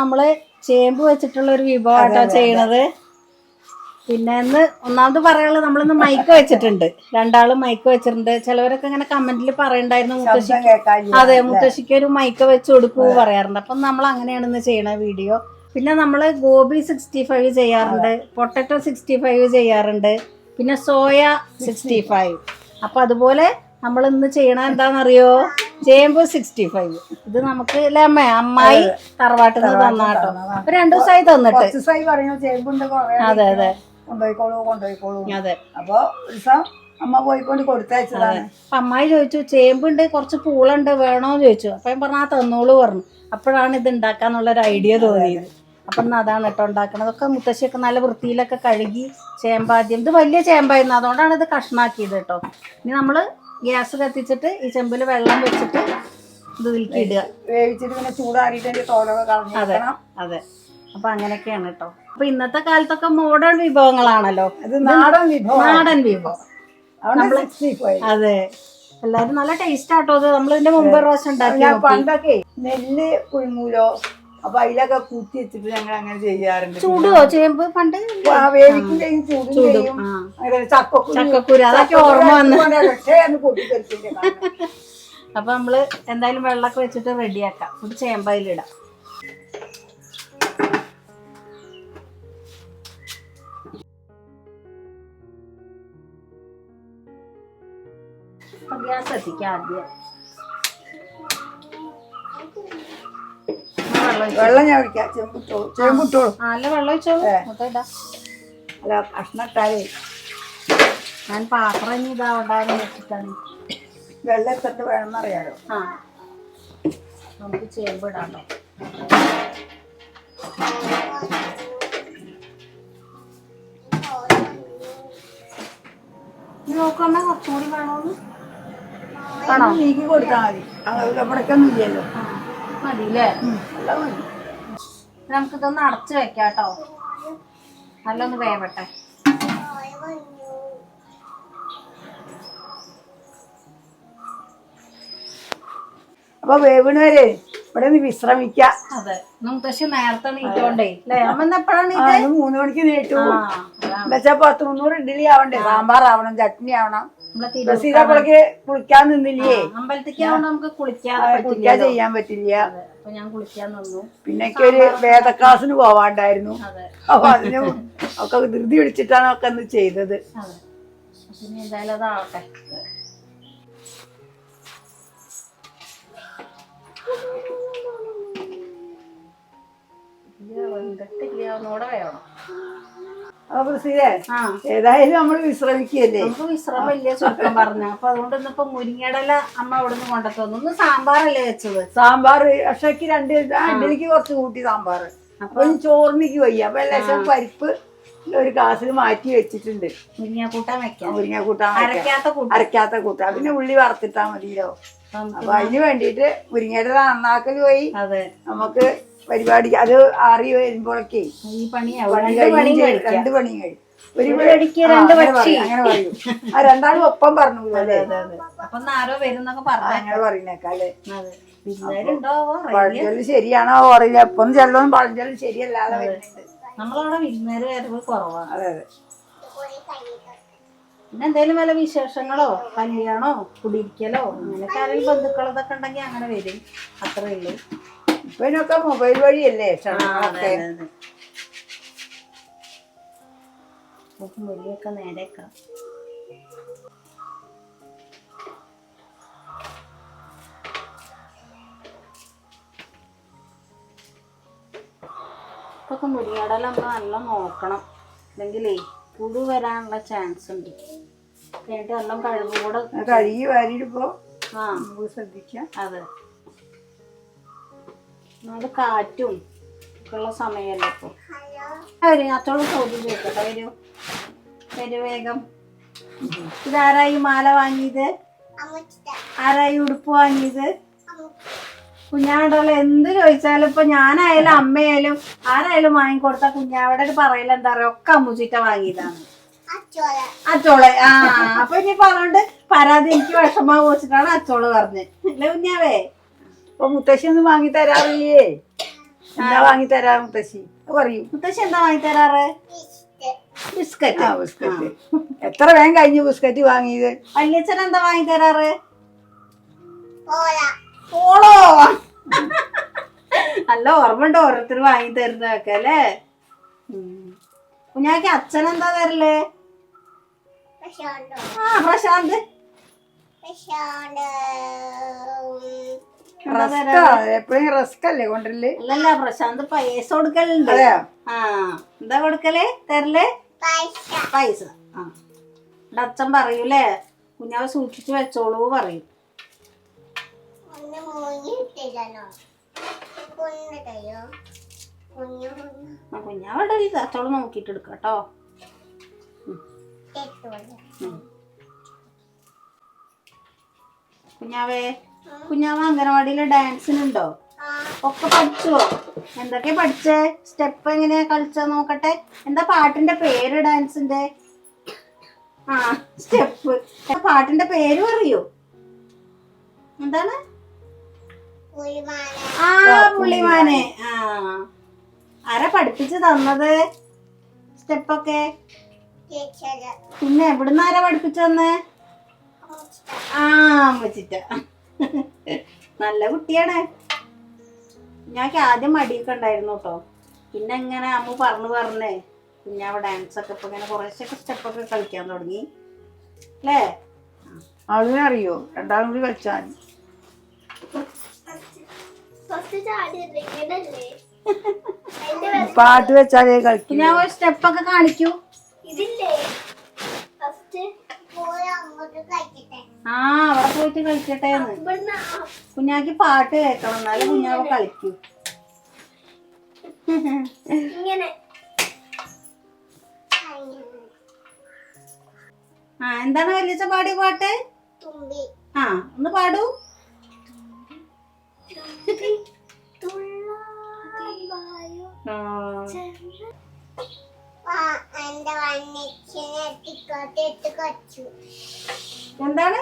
നമ്മൾ ചേമ്പ് വെച്ചിട്ടുള്ള ഒരു വിഭവമാട്ടോ ചെയ്യണത്. പിന്നെ ഇന്ന് ഒന്നാമത് പറയാനുള്ളത് നമ്മളിന്ന് മൈക്ക് വെച്ചിട്ടുണ്ട്. രണ്ടാളും മൈക്ക് വെച്ചിട്ടുണ്ട്. ചിലവരൊക്കെ ഇങ്ങനെ കമന്റിൽ പറയണ്ടായിരുന്നു. മുത്തശ്ശി അതെ മുത്തശ്ശിക്ക് ഒരു മൈക്ക് വെച്ച് കൊടുക്കൂ പറയാറുണ്ട്. അപ്പം നമ്മൾ അങ്ങനെയാണ് ഇന്ന് ചെയ്യണ വീഡിയോ. പിന്നെ നമ്മൾ ഗോബി സിക്സ്റ്റി ഫൈവ് ചെയ്യാറുണ്ട്. പൊട്ടറ്റോ സിക്സ്റ്റി ഫൈവ് ചെയ്യാറുണ്ട്. പിന്നെ സോയ സിക്സ്റ്റി ഫൈവ്. അപ്പം അതുപോലെ നമ്മൾ ഇന്ന് ചെയ്യണ എന്താണെന്നറിയോ ചേമ്പ് സിക്സ്റ്റി ഫൈവ് ഇത് നമുക്ക് അല്ലേ അമ്മ അമ്മായി തറവാട്ടിൽ നിന്ന് തന്നാട്ടോ അപ്പൊ രണ്ടു ദിവസമായി തന്നിട്ട്. ദിവസമായി പറഞ്ഞു ചേമ്പുണ്ട് അതെ അതെ. കൊണ്ടുപോയിക്കോളൂ കൊണ്ടുപോയിക്കോളൂ. അതെ. അപ്പൊ ദിവസം അമ്മ പോയിക്കൊണ്ട് കൊടുത്തയച്ചതാണ്. അപ്പൊ അമ്മായി ചോദിച്ചു ചേമ്പുണ്ട് കുറച്ച് പൂളുണ്ട് വേണോന്ന് ചോദിച്ചു. അപ്പൊ ഞാൻ പറഞ്ഞു ആ തന്നോളൂ പറഞ്ഞു. അപ്പോഴാണ് ഇത് ഉണ്ടാക്കാന്നുള്ള ഒരു ഐഡിയ തോന്നിയത്. അപ്പൊ അതാണ് കേട്ടോ ഉണ്ടാക്കണത്. അതൊക്കെ മുത്തശ്ശിയൊക്കെ നല്ല വൃത്തിയിലൊക്കെ കഴുകി ചേമ്പാദ്യം. ഇത് വലിയ ചേമ്പായിരുന്നു. അതുകൊണ്ടാണ് ഇത് കഷ്ണാക്കിയത് കേട്ടോ ഇനി നമ്മൾ ഗ്യാസ് കത്തിച്ചിട്ട് ഈ ചെമ്പിൽ വെള്ളം വെച്ചിട്ട് ഇത് ഇതിലേക്ക് ഇടുക. വേവിച്ചിട്ട് പിന്നെ ചൂടാറിയിട്ട് അതിന്റെ തോലൊക്കെ കളഞ്ഞു അതെ വെക്കണം. അതെ. അപ്പൊ അങ്ങനെയൊക്കെയാണ് കേട്ടോ അപ്പൊ ഇന്നത്തെ കാലത്തൊക്കെ മോഡേൺ വിഭവങ്ങളാണല്ലോ. ഇത് നാടൻ വിഭവം. നാടൻ വിഭവം. അതുകൊണ്ട് സിക്സ്റ്റി ഫൈവ് അതെ. എല്ലാരും നല്ല ടേസ്റ്റ് ആട്ടോ അത്. നമ്മൾ ഇതിന്റെ മുമ്പ് ഒരു പ്രാവശ്യം ഉണ്ടാക്കി ഞാൻ നോക്കി. പണ്ടൊക്കെ നെല്ല് പുഴുങ്ങൂലോ അപ്പൊ അതിലൊക്കെ കൂത്തി വെച്ചിട്ട് ഞങ്ങൾ അങ്ങനെ ചെയ്യാറുണ്ട്. ചൂടുവോ ചേമ്പ് പണ്ട് വേവിക്കും ചെയ്യും ചൂടും ചെയ്യും. ചക്കക്കുരു അതൊക്കെ ഓർമ്മ വന്ന്. അപ്പൊ നമ്മൾ എന്തായാലും വെള്ളമൊക്കെ വെച്ചിട്ട് റെഡിയാക്കാം. ഒരു ചേമ്പയിലിടാം. ഗ്യാസ് എത്തിക്കാം ആദ്യം. വെള്ളം ഞാൻ ഒഴിക്കാം. ചെമ്പിട്ടോളൂ. ചെമ്പിട്ടോളൂ നല്ല വെള്ളം ഒഴിച്ചോളൂ അല്ല കഷ്ണട്ടാലേ ഞാൻ പാത്രം ഇനി ഇതാവണ്ടാന്ന് വെച്ചിട്ടാണ്. വെള്ളം എത്തിട്ട് വേണമെന്നറിയാലോ? ആ. നമുക്ക് ചേമ്പ് ഇടാട്ടോ ഇത് നോക്കണ്ട കുറച്ചുകൂടി വേണോന്ന്? ആണോ നീക്കി കൊടുത്താൽ മതി. അവിടേക്കൊന്നും ഇല്ലല്ലോ. ആ, മതില്ലേ? വെള്ളം മതി. നമുക്കിതൊന്ന് അടച്ച് വെക്കാട്ടോ. നല്ലൊന്ന് വേവട്ടെ. അപ്പൊ വേവിണവരെ ഇവിടെ നീ വിശ്രമിക്ക. അതെ. മുത്തശ്ശി നേരത്തെ നീറ്റോണ്ടേ അല്ലേ? അമ്മ എപ്പോഴാണ് മൂന്ന് മണിക്ക് നീട്ടു. എന്നുവെച്ചാ പത്ത് മുന്നൂറ് ഇഡ്ഡലി ആവണ്ടേ? സാമ്പാർ ആവണം ചട്നി ആവണം. റസീതപ്പളക്ക് കുളിക്കാൻ നിന്നില്ലേ? അമ്പലത്തേക്ക് നമുക്ക് കുളിക്കാൻ ചെയ്യാൻ പറ്റില്ല. അപ്പൊ ഞാൻ കുളിക്കാൻ നിന്നു. പിന്നെ ഒരു വേദ ക്ലാസ്സിന് പോവാണ്ടായിരുന്നു. അപ്പൊ അതിന് ഒക്കെ ധൃതി പിടിച്ചിട്ടാണ് ഒക്കെ ഒന്ന് ചെയ്തത്. പിന്നെ എന്തായാലും അതാവട്ടെ. ഇല്ല, വെന്തിട്ടില്ല ഒന്നുകൂടെ വേണം. അപ്പൊ ഏതായാലും നമ്മൾ വിശ്രമിക്കുകയല്ലേ? നമുക്ക് വിശ്രമം വലിയ ചുരുക്കം പറഞ്ഞു? അപ്പൊ അതുകൊണ്ട് ഇന്നിപ്പോ മുരിങ്ങടല അമ്മ അവിടെ നിന്ന് കൊണ്ടുത്തന്നു ഒന്ന് സാമ്പാറല്ലേ വെച്ചത്? സാമ്പാർ അക്ഷയ്ക്ക് രണ്ട് ആ, കുറച്ച് കൂട്ടി സാമ്പാർ. അപ്പൊ? ചോറിനിക്ക് വയ്യ. അപ്പൊ ലക്ഷം പരിപ്പ് ഒരു ഗ്ലാസ്സിൽ മാറ്റി വെച്ചിട്ടുണ്ട്. മുരിങ്ങ കൂട്ടാൻ വെക്കാം. മുരിങ്ങ കൂട്ടാൻ അരക്കാത്ത കൂട്ടാൻ. അരക്കാത്ത കൂട്ടാൻ. പിന്നെ ഉള്ളി വറുത്തിട്ടാ മതിയല്ലോ. അപ്പൊ അതിന് വേണ്ടിയിട്ട് മുരിങ്ങയുടെ നന്നാക്കൽ പോയി. നമുക്ക് പരിപാടി അത് ആറി വരുമ്പോഴൊക്കെ ഈ പണി രണ്ട് പണിയും കഴിയും. ഒരു ഒരു രണ്ട് പക്ഷി. അങ്ങനെ പറയും. ആ രണ്ടാളും ഒപ്പം പറഞ്ഞു അല്ലേ? അപ്പൊ ആരോ വരുന്നൊക്കെ പറഞ്ഞു അങ്ങനെ പറയുന്നേക്കാല്ലേ പഴഞ്ചൊല്ല് ശരിയാണോ അറിയില്ല? എപ്പം ചെല്ലൊന്നും പഴഞ്ചൊല്ലി ശരിയല്ലാതെ നമ്മളവിടെ വിരുന്നേര് വരവ് കുറവാണ് അതെ അതെ. പിന്നെ എന്തെങ്കിലും വല്ല വിശേഷങ്ങളോ? കല്യാണോ? കുടിയിരിക്കലോ അങ്ങനെയൊക്കെ ആരെങ്കിലും ബന്ധുക്കളതൊക്കെ ഉണ്ടെങ്കിൽ അങ്ങനെ വരും. അത്രേ ഉള്ളൂ. ഇപ്പൊക്കെ മൊബൈൽ വഴിയല്ലേ? ക്ഷണങ്ങളൊക്കെ. ഉപ്പും നേരേക്കാം. ഇപ്പൊക്കെ മുരിങ്ങടല നമ്മൾ നല്ല നോക്കണം. ഇല്ലെങ്കിലേ പുഴു വരാനുള്ള ചാൻസ് ഉണ്ട്. കഴിഞ്ഞിട്ട് നല്ല കഴിവ് കൂടെ കഴുകി വാരിയിടുമ്പോ ആ. ശ്രദ്ധിക്കാം അതെ. അത് കാറ്റും ഉള്ള സമയമല്ലേ ഇപ്പൊ? വരും അച്ചോളം ചോദ്യം ചോദിക്കട്ടെ വരൂ. വരൂ വേഗം. ഇതാരായി മാല വാങ്ങിയത്? ആരായി ഉടുപ്പ് വാങ്ങിയത്? കുഞ്ഞാണ്ടല്ലോ എന്ത് ചോദിച്ചാലും ഇപ്പൊ ഞാനായാലും അമ്മയായാലും ആരായാലും വാങ്ങിക്കൊടുത്ത കുഞ്ഞാവിടെ പറയലെന്താ പറയാ ഒക്കെ അമ്മുച്ചിട്ട വാങ്ങിയതാണ്. അച്ചോളെ. ആ അപ്പൊ ഇനി പറഞ്ഞോണ്ട് പരാതി എനിക്ക് വിഷമാവ് വെച്ചിട്ടാണ് അച്ചോൾ പറഞ്ഞത് അല്ലെ കുഞ്ഞാവേ? അപ്പൊ മുത്തശ്ശി ഒന്നും വാങ്ങി തരാറില്ലേ? എന്താ വാങ്ങി തരാ മുത്തശ്ശി? അത് പറയൂ. മുത്തശ്ശി എന്താ വാങ്ങി തരാറ്? ബിസ്ക്കറ്റ്. ആ ബിസ്ക്കറ്റ്. എത്ര വേഗം കഴിഞ്ഞു ബിസ്ക്കറ്റ് വാങ്ങിയത്? വല്യച്ഛൻ എന്താ വാങ്ങി തരാറ്? ഓളോ നല്ല ഓർമ്മയുണ്ട് ഓരോരുത്തർ വാങ്ങി തരുന്നതൊക്കെ അല്ലേ? ഉം. കുഞ്ഞാക്ക് അച്ഛൻ എന്താ തരല്ലേ ആ പ്രശാന്ത്. എപ്പോഴും റസ്ക് അല്ലേ കൊണ്ടല്ലേ അല്ലല്ല പ്രശാന്ത് പൈസ കൊടുക്കലുണ്ട്. ആ എന്താ കൊടുക്കൽ? തരൽ? പൈസ. ആ. അച്ഛൻ പറയൂലേ കുഞ്ഞാവ് സൂക്ഷിച്ചു വെച്ചോളൂ പറയും. ആ കുഞ്ഞാവിടെ അത്തോളം നോക്കിയിട്ട് എടുക്കാം കേട്ടോ കുഞ്ഞാവേ കുഞ്ഞാവ് അംഗനവാടിയിലെ ഡാൻസിനുണ്ടോ? ഒക്കെ പഠിച്ചോ? എന്തൊക്കെ പഠിച്ചേ? സ്റ്റെപ്പ് എങ്ങനെയാ കളിച്ച നോക്കട്ടെ? എന്താ പാട്ടിന്റെ പേര് ഡാൻസിന്റെ? ആ സ്റ്റെപ്പ്. പാട്ടിന്റെ പേര് പറയൂ എന്താണ്? ആ പുള്ളിമാനെ ആ. ആരാ പഠിപ്പിച്ചു തന്നത്? സ്റ്റെപ്പൊക്കെ? പിന്നെ എവിടുന്ന് ആരാ പഠിപ്പിച്ചു തന്നേ? ആ അമ്മച്ചിറ്റ നല്ല കുട്ടിയാണ്. ഞാൻ ആദ്യം മടിയൊക്കെ ഉണ്ടായിരുന്നു കേട്ടോ. പിന്നെ ഇങ്ങനെ അമ്മ പറഞ്ഞു പറഞ്ഞേ. പിന്നെ അവ ഡാൻസ് ഒക്കെ ഇപ്പൊ ഇങ്ങനെ കുറേശ്ശൊക്കെ സ്റ്റെപ്പൊക്കെ കളിക്കാൻ തുടങ്ങി. അല്ലേ? അതിനെ അറിയോ? രണ്ടാളും കൂടി കളിച്ചാൽ പാട്ട് വെച്ചാലേ കളിക്കും. ഞാൻ സ്റ്റെപ്പ് ഒക്കെ കാണിക്കൂ. ആ അവിടെ പോയിട്ട് കളിക്കട്ടെ എന്ന്. കുഞ്ഞാക്ക് പാട്ട് കേൾക്കണം എന്നാലും കുഞ്ഞാവ് കളിക്കൂ. ഇങ്ങനെ. ആ എന്താണ് വലിയ പാടിയ പാട്ട്? തുമ്പി. ആ ഒന്ന് പാടൂ. എന്താണ്?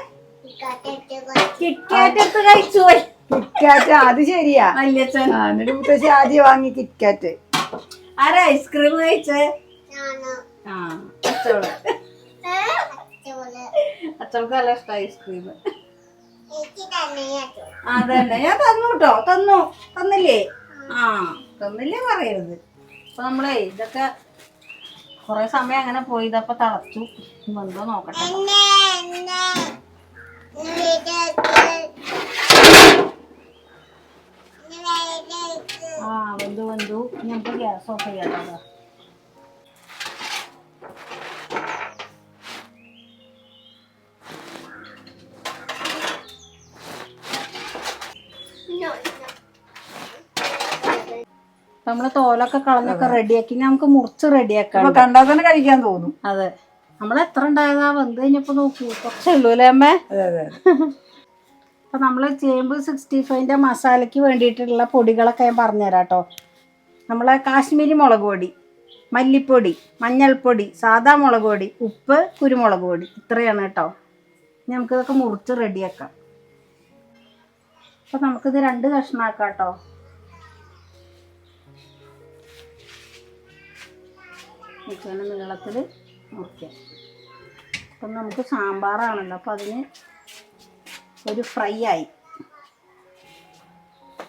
കിറ്റ്കാറ്റ് കഴിച്ചു കിറ്റ്കാറ്റ് അത് ശരിയാ. എന്നിട്ട് മുത്തശ്ശി ആദ്യം വാങ്ങി കിറ്റ്കാറ്റ് ആരാ ഐസ്ക്രീം കഴിച്ചേ? ആ അച്ചോൾ. അച്ഛോൾ അച്ചോൾക്ക് നല്ല ഇഷ്ട ഐസ്ക്രീം. തന്നെ അതന്നെ. ഞാൻ തന്നു കേട്ടോ തന്നു. തന്നില്ലേ? ആ പറയരുത്. അപ്പൊ നമ്മളെ ഇതൊക്കെ കൊറേ സമയം അങ്ങനെ പോയി ഇതപ്പൊ തളച്ചു എന്തോ നോക്കട്ടെ. ആ ബന്ധു ബന്ധു ഞങ്ങൾക്ക് ഗ്യാസ് ഓഫ് ചെയ്യാട്ടോ നമ്മൾ തോലൊക്കെ കളഞ്ഞൊക്കെ റെഡിയാക്കി ഇനി നമുക്ക് മുറിച്ച് റെഡിയാക്കാം അപ്പൊ കണ്ടാൽ തന്നെ കഴിക്കാൻ തോന്നും. അതെ. നമ്മൾ എത്ര ഉണ്ടായതാ വെന്ത് കഴിഞ്ഞപ്പോ നോക്കൂ കുറച്ചേ ഉള്ളൂ അല്ലേ അമ്മേ? അപ്പൊ നമ്മൾ ചേമ്പ് സിക്സ്റ്റി ഫൈവിന്റെ മസാലയ്ക്ക് വേണ്ടിയിട്ടുള്ള പൊടികളൊക്കെ ഞാൻ പറഞ്ഞുതരാം കേട്ടോ നമ്മളെ കാശ്മീരി മുളക് പൊടി മല്ലിപ്പൊടി മഞ്ഞൾപ്പൊടി സാദാ മുളക് പൊടി ഉപ്പ് കുരുമുളക് പൊടി ഇത്രയാണ് കേട്ടോ. ഇനി നമുക്കിതൊക്കെ മുറിച്ച് റെഡിയാക്കാം അപ്പോൾ നമുക്കിത് രണ്ട് കഷ്ണമാക്കാം കേട്ടോ. ഇങ്ങനെ നീളത്തിൽ മുറിക്കാം അപ്പം നമുക്ക് സാമ്പാറാണല്ലോ അപ്പോൾ അതിന് ഒരു ഫ്രൈ ആയി.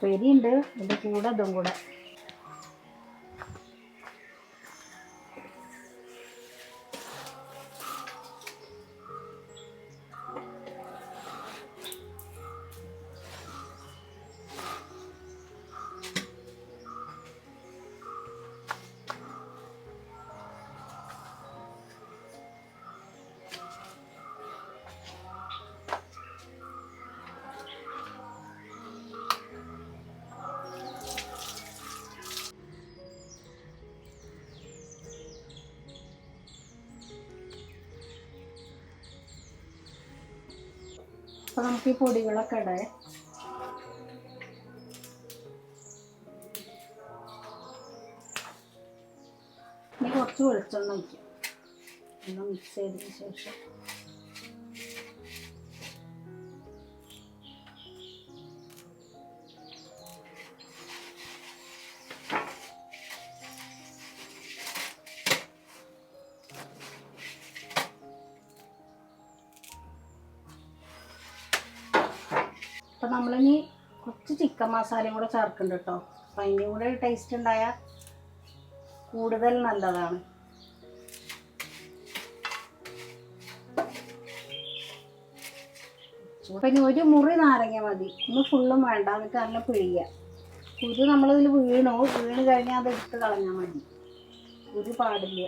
പെരിയുണ്ട് അതിന്റെ കൂടെ അതും കൂടെ. അപ്പോൾ നമുക്ക് ഈ പൊടികളൊക്കെ ഇടേ. കുറച്ച് വെളിച്ചെണ്ണ വയ്ക്കും എല്ലാം മിക്സ് ചെയ്തതിന് ശേഷം. നമ്മളിനി കുറച്ച് ചിക്കൻ മസാലയും കൂടെ ചേർക്കുന്നുണ്ട് കേട്ടോ അപ്പം അതിന്റെ കൂടെ ടേസ്റ്റ് ഉണ്ടായാൽ കൂടുതൽ നല്ലതാണ്. പിന്നെ ഒരു മുറി നാരങ്ങ മതി. ഒന്ന് ഫുള്ളും വേണ്ട. എന്നിട്ട് നല്ല പിഴിയുക കുരു നമ്മളിതിൽ വീണു. വീണ് കഴിഞ്ഞാൽ അത് എടുത്ത് കളഞ്ഞാൽ മതി. കുരു പാടില്ല.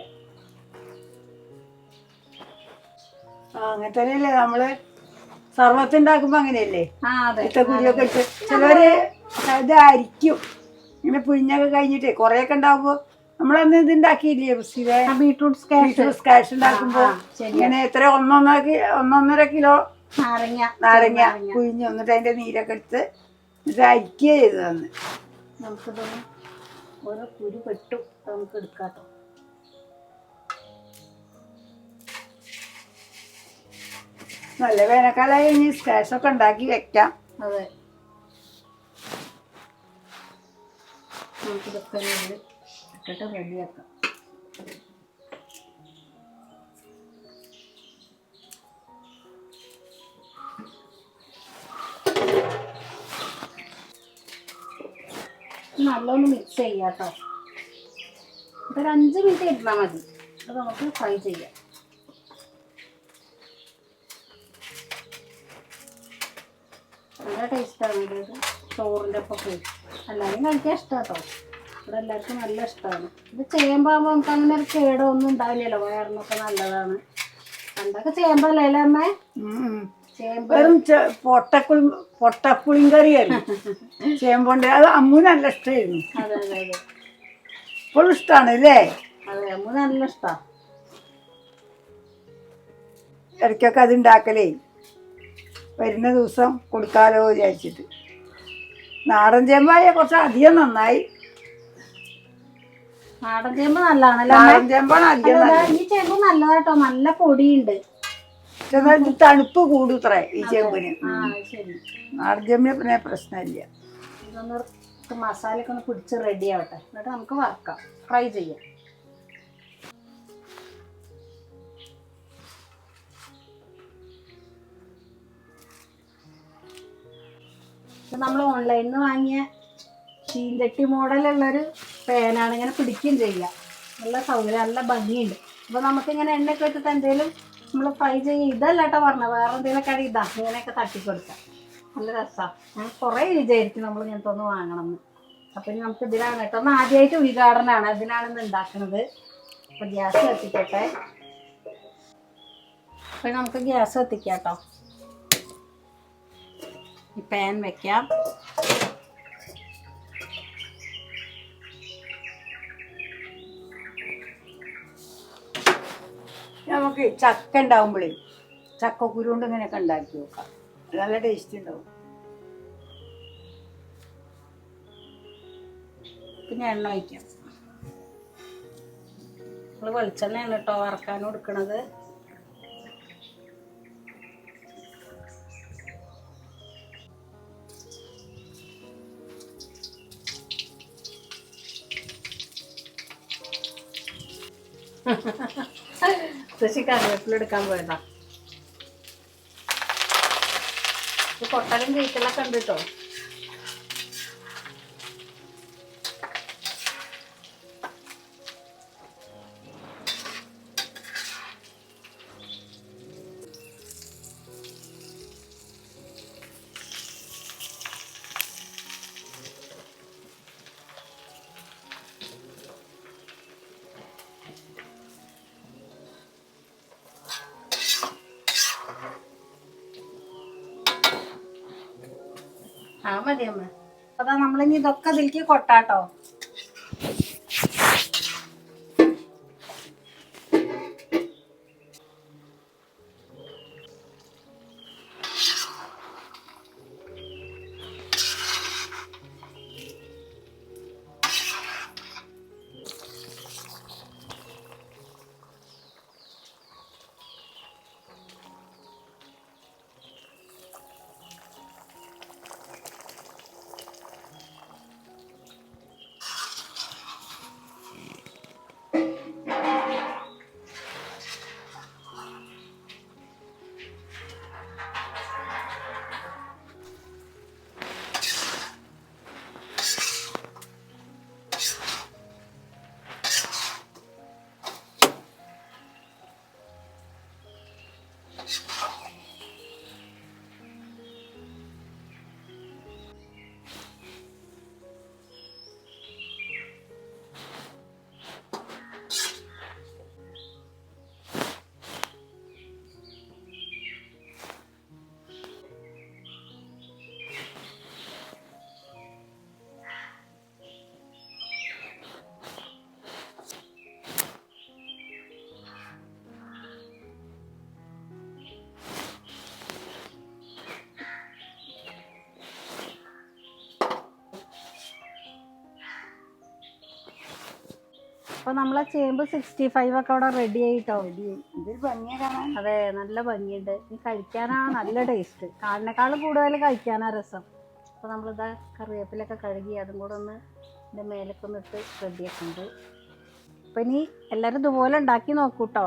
അങ്ങനെ തന്നെയല്ലേ നമ്മൾ സർവത്ത് ഉണ്ടാക്കുമ്പോ അങ്ങനെയല്ലേ? കുരിയൊക്കെ ഇട്ട് ചിലവര് ഇത് അരിക്കും ഇങ്ങനെ പുഴിഞ്ഞൊക്കെ കഴിഞ്ഞിട്ട് കുറെയൊക്കെ ഉണ്ടാവുമ്പോ നമ്മളന്ന് ഇത് ഉണ്ടാക്കിയില്ലേ ബീട്രൂട്ട് ബീട്രൂട്ട് സ്കാഷ് ഉണ്ടാക്കുമ്പോ. ഇങ്ങനെ എത്ര ഒന്നൊന്നര ഒന്നൊന്നര കിലോ നാരങ്ങ. നാരങ്ങ പുഴിഞ്ഞ് എന്നിട്ട് അതിന്റെ നീരൊക്കെ എടുത്ത് ഇത് അരിക്കുക ചെയ്തു തന്ന് നമുക്കിതൊന്ന് ഓരോ കുരു പെട്ടു. നമുക്ക് എടുക്കാട്ടോ. നല്ല വേനൽക്കാലം ഇനി സ്കാഷ് ഒക്കെ ഉണ്ടാക്കി വെക്കാം. അതെ. നമുക്കിതൊക്കെ ഒന്ന് ഇട്ടിട്ട് റെഡിയാക്കാം. നല്ലോണം മിക്സ് ചെയ്യാം കേട്ടോ ഇതൊരു അഞ്ച് മിനിറ്റ് ഇരുന്നാൽ മതി. അത് നമുക്ക് ഫ്രൈ ചെയ്യാം. നല്ല ടേസ്റ്റാണ് ഇത്. ചോറിന്റെ ഒപ്പം പോയി എല്ലാവരും കഴിക്കാൻ ഇഷ്ടമാണ് കേട്ടോ ഇവിടെ എല്ലാവർക്കും നല്ല ഇഷ്ടമാണ് ഇത് ചേമ്പാകുമ്പോൾ നമുക്ക് അങ്ങനെ ഒരു കേടോ ഒന്നും ഉണ്ടാവില്ലല്ലോ. വയറിനൊക്കെ നല്ലതാണ്. പണ്ടൊക്കെ ചേമ്പല്ലേ അല്ലേ അമ്മേ. ചേമ്പ്. വെറും പൊട്ടക്കുളി പൊട്ടപ്പുളിയും കറിയായിരുന്നു ചേമ്പോണ്ട്. അത് അമ്മു നല്ല ഇഷ്ടമായിരുന്നു അതെ അതെ അതെ. ഇപ്പോഴും ഇഷ്ടമാണ് അല്ലേ? അതെ അമ്മ നല്ല ഇഷ്ടമാണ് ഇടയ്ക്കൊക്കെ അത് ഉണ്ടാക്കലേ. വരുന്ന ദിവസം കൊടുക്കാലോ വിചാരിച്ചിട്ട്. നാടൻ ചേമ്പായ കുറച്ച് അധികം നന്നായി. നാടൻ ചേമ്പ് നല്ലതാണ് നാടൻ ചേമ്പാണ് അധികം അതെ, നല്ലത്. ഈ ചേമ്പ് നല്ലതാട്ടോ. നല്ല പൊടിയുണ്ട്. ഇത് തണുപ്പ് കൂടുത്രേ ഈ ചേമ്പിന്. ആ ശരി. നാടൻ ചേമ്പിന് പിന്നെ പ്രശ്നമില്ല. ഇതൊന്ന് മസാലയൊക്കെ ഒന്ന് പിടിച്ച് റെഡി ആവട്ടെ. എന്നിട്ട് നമുക്ക് വറക്കാം. ഫ്രൈ ചെയ്യാം. ഇത് നമ്മൾ ഓൺലൈനിൽ നിന്ന് വാങ്ങിയ ചീഞ്ചട്ടി മോഡലുള്ളൊരു പേനാണ് ഇങ്ങനെ പിടിക്കുകയും ചെയ്യുക നല്ല സൗകര്യം നല്ല ഭംഗിയുണ്ട്. അപ്പോൾ നമുക്കിങ്ങനെ എണ്ണയൊക്കെ ഇട്ടിട്ട് എന്തെങ്കിലും നമ്മൾ ഫ്രൈ ചെയ്യുക ഇതല്ല കേട്ടോ പറഞ്ഞത്. വേറെ എന്തെങ്കിലുമൊക്കെ ആണെങ്കിൽ ഇതാ ഇങ്ങനെയൊക്കെ തട്ടിക്കൊടുക്കാം. നല്ല രസമാണ് ഞാൻ കുറേ വിചാരിക്കും നമ്മൾ ഇങ്ങനത്തെ ഒന്ന് വാങ്ങണം എന്ന് അപ്പം ഇനി നമുക്ക് ഇതിലാണ് കേട്ടോ ഒന്ന് ആദ്യമായിട്ട് ഉദ്ഘാടനമാണ് അതിനാണ് ഇന്ന് ഉണ്ടാക്കുന്നത് അപ്പം ഗ്യാസ് കത്തിക്കട്ടെ. അപ്പം നമുക്ക് ഗ്യാസ് കത്തിക്കാം കേട്ടോ ഈ പാൻ വെക്കാം. നമുക്ക് ചക്ക ഉണ്ടാവുമ്പോഴേ ചക്കക്കുരു കുരുണ്ട് ഇങ്ങനെയൊക്കെ ഉണ്ടാക്കി നോക്കാം. നല്ല ടേസ്റ്റ് ഉണ്ടാവും. പിന്നെ എണ്ണ ഒഴിക്കാം. നമ്മൾ വെളിച്ചെണ്ണയാണ് കേട്ടോ വറക്കാൻ കൊടുക്കണത് ശശി എപ്പോഴെടുക്കാൻ പോയതാ. കൊട്ടലും വീട്ടിലൊക്കെ ഉണ്ട് കേട്ടോ ആ മതി അമ്മ അതാ നമ്മളിനി ഇതൊക്കെ ഇതിലേക്ക് കൊട്ടാട്ടോ. അപ്പോൾ നമ്മളെ ചേമ്പ് സിക്സ്റ്റി ഫൈവ് ഒക്കെ അവിടെ റെഡി ആയിട്ടോ? അതെ നല്ല ഭംഗിയുണ്ട്. ഇനി കഴിക്കാനാ നല്ല ടേസ്റ്റ് കാലിനേക്കാളും കൂടുതൽ കഴിക്കാനാ രസം. അപ്പോൾ നമ്മളിതാ കറിവേപ്പിലൊക്കെ കഴുകി അതും കൂടെ ഒന്ന് ഇതിന്റെ മേലൊക്കെ ഒന്ന് ഇട്ട് റെഡിയാക്കുന്നുണ്ട് അപ്പോൾ ഇനി എല്ലാവരും ഇതുപോലെ ഉണ്ടാക്കി നോക്കൂട്ടോ.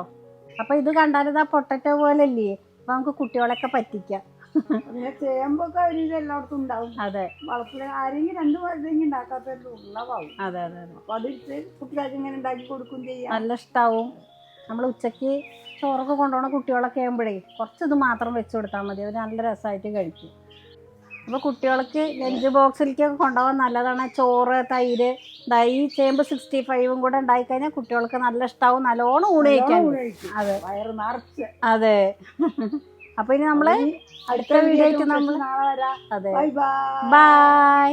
അപ്പോൾ ഇത് കണ്ടാലിതാ പൊട്ടറ്റോ പോലെ അല്ലേ അപ്പോൾ നമുക്ക് കുട്ടികളൊക്കെ പറ്റിക്കാം. പിന്നെ ചേമ്പൊക്കെ ഒരു എല്ലായിടത്തും ഉണ്ടാവും. അതെ. വളപ്പിൽ ആരെങ്കിലും രണ്ട് വഴുതെങ്കിൽ ഉണ്ടാക്കാത്തല്ലോ ഉള്ളവാകും അതെ അതെ അപ്പൊ അതിട്ട് കുട്ടികൾക്ക് ഇങ്ങനെ ഉണ്ടാക്കി കൊടുക്കും ചെയ്യാം. നല്ല ഇഷ്ടാവും. നമ്മൾ ഉച്ചയ്ക്ക് ചോറൊക്കെ കൊണ്ടുപോകണ കുട്ടികളൊക്കെ ആകുമ്പോഴേ കുറച്ചിത് മാത്രം വെച്ച് കൊടുത്താൽ മതി. അവർ നല്ല രസമായിട്ട് കഴിക്കും. അപ്പോൾ കുട്ടികൾക്ക് ലഞ്ച് ബോക്സിലേക്കൊക്കെ കൊണ്ടുപോകാൻ നല്ലതാണ്. ചോറ് തൈര് ഈ ചേമ്പ് സിക്സ്റ്റി ഫൈവും കൂടെ ഉണ്ടായിക്കഴിഞ്ഞാൽ കുട്ടികൾക്ക് നല്ല ഇഷ്ടാവും. നല്ലോണം ഊണ് കഴിക്കാൻ. അതെ. വയറ് നിറച്ച്. അതെ. അപ്പോൾ ഇനി നമ്മൾ അടുത്ത വീഡിയോ ആയിട്ട് നമ്മൾ നാളെ വരാം. അതെ. ബൈ